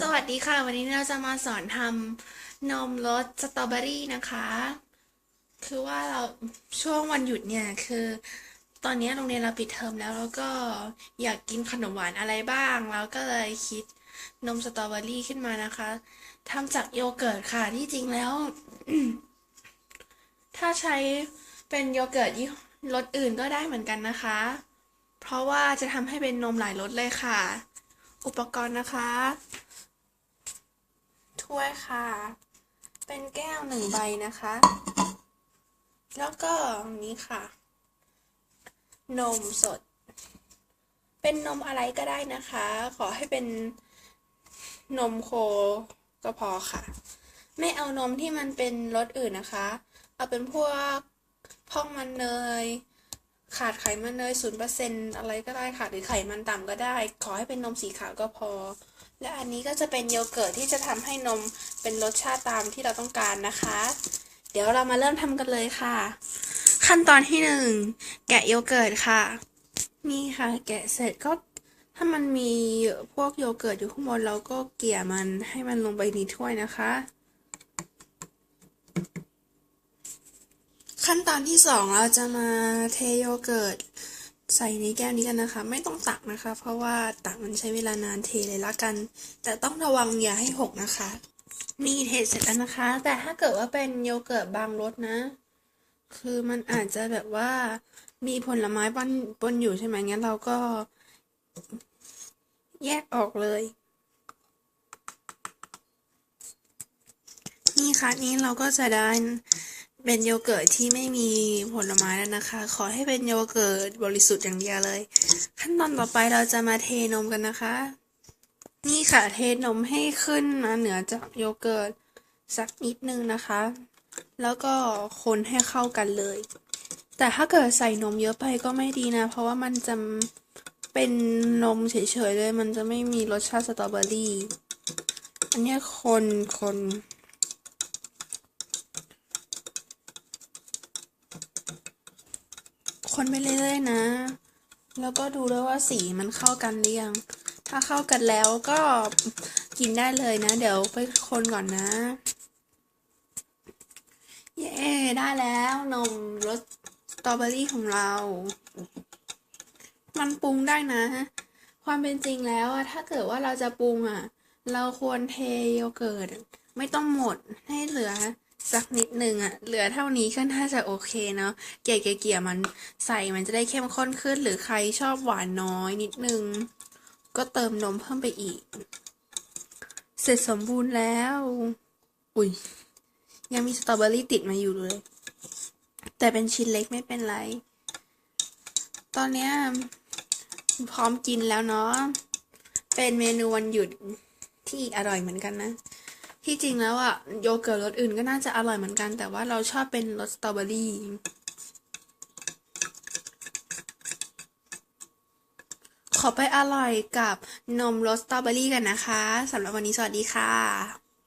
สวัสดีค่ะ วันนี้เราจะมาสอนทำนมรสสตรอเบอรี่นะคะ คือว่าเราช่วงวันหยุดเนี่ยคือ ตอนนี้โรงเรียนเราปิดเทอมแล้วแล้วก็อยากกินขนมหวานอะไรบ้าง แล้วก็เลยคิดนมสตรอเบอรี่ขึ้นมานะคะทำจากโยเกิร์ตค่ะที่จริงแล้ว ถ้าใช้เป็นโยเกิร์ตยี่รสอื่นก็ได้เหมือนกันนะคะ เพราะว่าจะทำให้เป็นนมหลายรสเลยค่ะ อุปกรณ์นะคะ ถ้วยค่ะ เป็นแก้วหนึ่งใบนะคะ แล้วก็นี้ค่ะ นมสด เป็นนมอะไรก็ได้นะคะ ขอให้เป็นนมโคก็พอค่ะ ไม่เอานมที่มันเป็นรสอื่นนะคะ เอาเป็นพวกพอกมันเนย ขาดไขมันเนยศูนย์เปอร์เซ็นอะไรก็ได้ค่ะ หรือไขมันต่ำก็ได้ ขอให้เป็นนมสีขาวก็พอ และอันนี้ก็จะเป็นโยเกิร์ตที่จะทำให้นมเป็นรสชาติตามที่เราต้องการนะคะ เดี๋ยวเรามาเริ่มทำกันเลยค่ะ ขั้นตอนที่หนึ่งแกะโยเกิร์ตค่ะ นี่ค่ะ แกะเสร็จก็ถ้ามันมีพวกโยเกิร์ตอยู่ข้างบนเราก็เกลี่ยมันให้มันลงไปในถ้วยนะคะ ขั้นตอนที่สองเราจะมาเทโยเกิร์ต ใส่ในแก้วนี้กันนะคะ ไม่ต้องตักนะคะ เพราะว่าตักมันใช้เวลานานเทเลยละกัน แต่ต้องระวังอย่าให้หกนะคะ นี่เทเสร็จแล้วนะคะ แต่ถ้าเกิดว่าเป็นโยเกิร์ตบางรสนะ คือมันอาจจะแบบว่ามีผลไม้ปนปนอยู่ใช่ไหมงั้นเราก็แยกออกเลย นี่ค่ะนี่เราก็จะได้ เป็นโยเกิร์ตที่ไม่มีผลไม้แล้วนะคะ ขอให้เป็นโยเกิร์ตบริสุทธิ์อย่างเดียวเลย ขั้นตอนต่อไปเราจะมาเทนมกันนะคะ นี่ค่ะเทนมให้ขึ้นมาเหนือจากโยเกิร์ตสักนิดนึงนะคะ แล้วก็คนให้เข้ากันเลย แต่ถ้าเกิดใส่นมเยอะไปก็ไม่ดีนะ เพราะว่ามันจะเป็นนมเฉยๆเลย มันจะไม่มีรสชาติสตรอเบอรี่ อันนี้คนคน คนไปเรื่อยๆนะ แล้วก็ดูด้วยว่าสีมันเข้ากันหรือยัง ถ้าเข้ากันแล้วก็กินได้เลยนะ เดี๋ยวไปคนก่อนนะ เย้ได้แล้วนมรสสตรอเบอรี่ของเรา มันปรุงได้นะ ความเป็นจริงแล้วอะถ้าเกิดว่าเราจะปรุงอะเราควรเทโยเกิร์ตไม่ต้องหมดให้เหลือ สักนิดหนึ่งอะเหลือเท่านี้ก็น่าจะโอเคเนาะเกลี่ยเกี่ยมันใส่มันจะได้เข้มข้นขึ้น หรือใครชอบหวานน้อยนิดนึง ก็เติมนมเพิ่มไปอีก เสร็จสมบูรณ์แล้ว อุ้ยยังมีสตรอเบอรี่ติดมาอยู่เลย แต่เป็นชิ้นเล็กไม่เป็นไร ตอนเนี้ยพร้อมกินแล้วเนาะเป็นเมนูวันหยุดที่อร่อยเหมือนกันนะ ที่จริงแล้วอะโยเกิร์ตรสอื่นก็น่าจะอร่อยเหมือนกัน แต่ว่าเราชอบเป็นรสสตรอเบอรี่ขอไปอร่อยกับนมรสสตรอเบอรี่กันนะคะสำหรับวันนี้สวัสดีค่ะ